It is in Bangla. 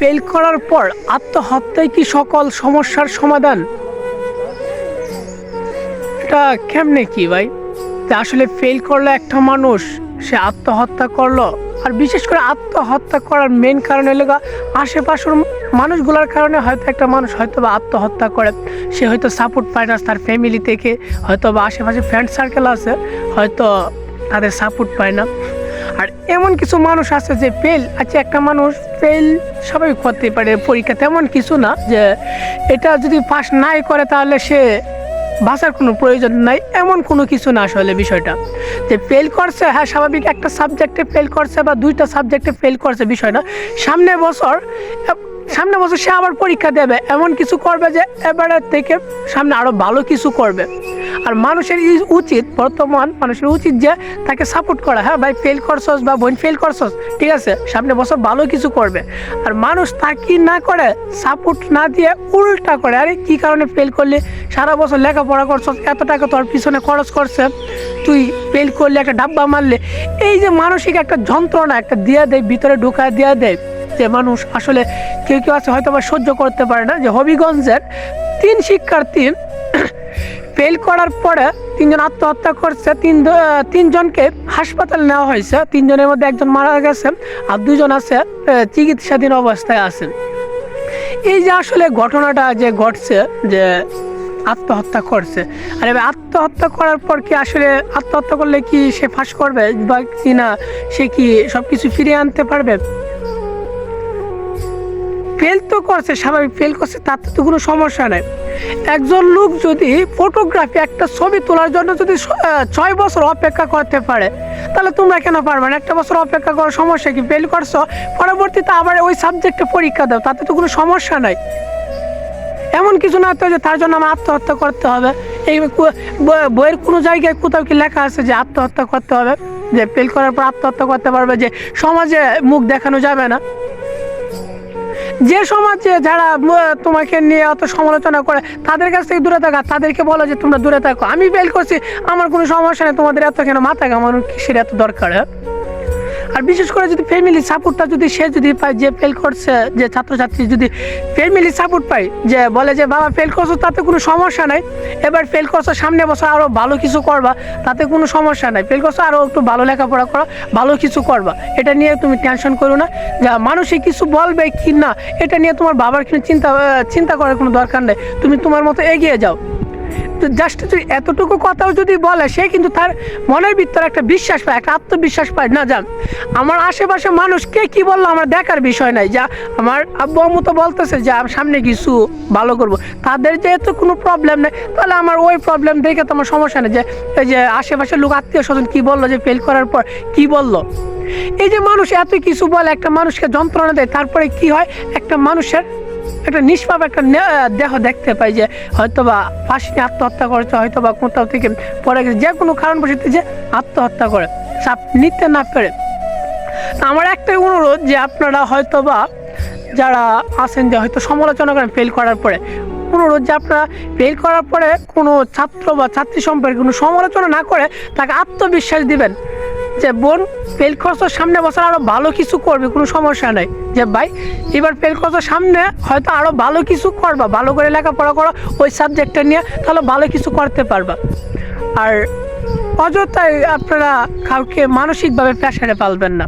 ফেল করার পর আত্মহত্যায় কি সকল সমস্যার সমাধান? এটা কেমনে কি ভাই? আসলে ফেল করল একটা মানুষ, সে আত্মহত্যা করল। আর বিশেষ করে আত্মহত্যা করার মেন কারণ হলো আশেপাশের মানুষগুলোর কারণে হয়তো একটা মানুষ হয়তো বা আত্মহত্যা করে। সে হয়তো সাপোর্ট পায় না তার ফ্যামিলি থেকে হয়তো বা আশেপাশে ফ্রেন্ড সার্কেল আছে, হয়তো তাদের সাপোর্ট পায় না। আর এমন কিছু মানুষ আছে যে ফেল আচ্ছা একটা মানুষ ফেল সবাই করতে পারে পরীক্ষা তেমন কিছু না, যে এটা যদি পাস নাই করে তাহলে সে বাঁচার কোনো প্রয়োজন নাই, এমন কোনো কিছু না আসলে বিষয়টা। যে ফেল করছে হ্যাঁ স্বাভাবিক একটা সাবজেক্টে ফেল করছে বা দুইটা সাবজেক্টে ফেল করছে বিষয় না, সামনে বছর সামনে বছর সে আবার পরীক্ষা দেবে, এমন কিছু করবে যে এবারে থেকে সামনে আরও ভালো কিছু করবে। আর মানুষের উচিত, বর্তমান মানুষের উচিত যে তাকে সাপোর্ট করা। হ্যাঁ ভাই ফেল করছস বা বোন ফেল করছস, ঠিক আছে? সামনে বছর ভালো কিছু করবে। আর মানুষ তা কি না করে সাপোর্ট না দিয়ে উল্টা করে, আরে কি কারণে ফেল করলে? সারা বছর লেখাপড়া করছস, এত টাকা তোর পিছনে খরচ করছে, তুই ফেল করলে, একটা ডাব্বা মারলে। এই যে মানসিক একটা যন্ত্রণা একটা দিয়ে দেয়, ভিতরে ঢোকায় দিয়ে দেয়, যে মানুষ আসলে কেউ কেউ আছে হয়তো বা সহ্য করতে পারে না, যে হবিগঞ্জের তিন শিক্ষার্থী ফেল করার পরে তিনজন আত্মহত্যা করছে, তিন তিনজনকে হাসপাতালে নেওয়া হয়েছে। তিনজনের মধ্যে একজন মারা গেছে আর দুজন আছে চিকিৎসাধীন অবস্থায় আছেন। এই যে আসলে ঘটনাটা যে ঘটছে, যে আত্মহত্যা করছে, আর এবার আত্মহত্যা করার পর কি আসলে আত্মহত্যা করলে কি সে ফাঁস করবে বা কি না, সে কি সব কিছু ফিরিয়ে আনতে পারবে? ফেল তো করছে, স্বাভাবিক ফেল করছে, তাতে তো কোনো সমস্যা নেই। একজন লোক যদি ফটোগ্রাফি একটা ছবি তোলার জন্য যদি ছয় বছর অপেক্ষা করতে পারে, তাহলে তোমরা কেন পারবে না? একটা বছর অপেক্ষা করার সমস্যা কি? ফেল করছ? পরবর্তীতে আবার ওই সাবজেক্টে পরীক্ষা দাও, তাতে তো কোনো সমস্যা নাই। এমন কিছু না তো যে তার জন্য আমার আত্মহত্যা করতে হবে। এই বইয়ের কোনো জায়গায় কোথাও কি লেখা আছে যে আত্মহত্যা করতে হবে? যে ফেল করার পর আত্মহত্যা করতে পারবে, যে সমাজে মুখ দেখানো যাবে না। যে সমাজে যারা তোমাকে নিয়ে অত সমালোচনা করে, তাদের কাছ থেকে দূরে থাকা, তাদেরকে বলো যে তোমরা দূরে থাকো। আমি ফেল করছি, আমার কোনো সমস্যা নেই, তোমাদের এত কেন মাথা কামানোর কিসের এত দরকার হ্যাঁ? আর বিশেষ করে যদি ফ্যামিলি সাপোর্টটা যদি সে যদি পায়, যে ফেল করছে, যে ছাত্রছাত্রী যদি ফ্যামিলি সাপোর্ট পায়, যে বলে যে, বাবা ফেল করছ, তাতে কোনো সমস্যা নাই। এবার ফেল করছ, সামনে বছর আরও ভালো কিছু করবা, তাতে কোনো সমস্যা নাই। ফেল করছ আরও একটু ভালো লেখাপড়া করো, ভালো কিছু করবা। এটা নিয়ে তুমি টেনশন করো না। যা মানুষে কিছু বলবে কি না, এটা নিয়ে তোমার বাবার কিন্তু চিন্তা চিন্তা করার কোনো দরকার নেই। তুমি তোমার মতো এগিয়ে যাও। তো জাস্ট তুই এতটুকু কথাও যদি বলে, সে কিন্তু তার মনের ভিতরে একটা বিশ্বাস পায়, একটা আত্মবিশ্বাস পায়। না যান আমার আশেপাশে মানুষ কে কি বলল আমার দেখার বিষয় নাই। যা, আমার আব্বু আম্মু তো বলতেছে যে, আমি সামনে কিছু ভালো করব। তাদের যেহেতু কোনো প্রবলেম নেই, তাহলে আমার ওই প্রবলেম দেখে তো আমার সমস্যা নেই যে, এই যে আশেপাশের লোক, আত্মীয় স্বজন কী বলল যে ফেল করার পর কি বলল? এই যে মানুষ এত কিছু বলে, একটা মানুষকে যন্ত্রণা দেয়, তারপরে কি হয়? একটা মানুষের একটা নিষ্পাপ, একটা দেহ দেখতে পাই যে হয়তো বা ফাঁসি আত্মহত্যা করেছে হয়তো বা কোথাও থেকে পড়ে গেছে, যে কোনো কারণ বসে যে আত্মহত্যা করে চাপ নিতে না পেরে। আমার একটাই অনুরোধ যে আপনারা হয়তো বা যারা আছেন যে হয়তো সমালোচনা করেন ফেল করার পরে, অনুরোধ যে আপনারা ফেল করার পরে কোনো ছাত্র বা ছাত্রী সম্পর্কে কোনো সমালোচনা না করে তাকে আত্মবিশ্বাস দিবেন। যে বোন ফেল করছ, সামনে বছর আরও ভালো কিছু করবে, কোনো সমস্যা নাই। যে ভাই, এবার ফেল করছ, সামনে হয়তো আরও ভালো কিছু করবা, ভালো করে লেখাপড়া করো, ওই সাবজেক্টটা নিয়ে তাহলে ভালো কিছু করতে পারবা। আর অযথায় আপনারা কাউকে মানসিকভাবে প্রেশারে পালবেন না।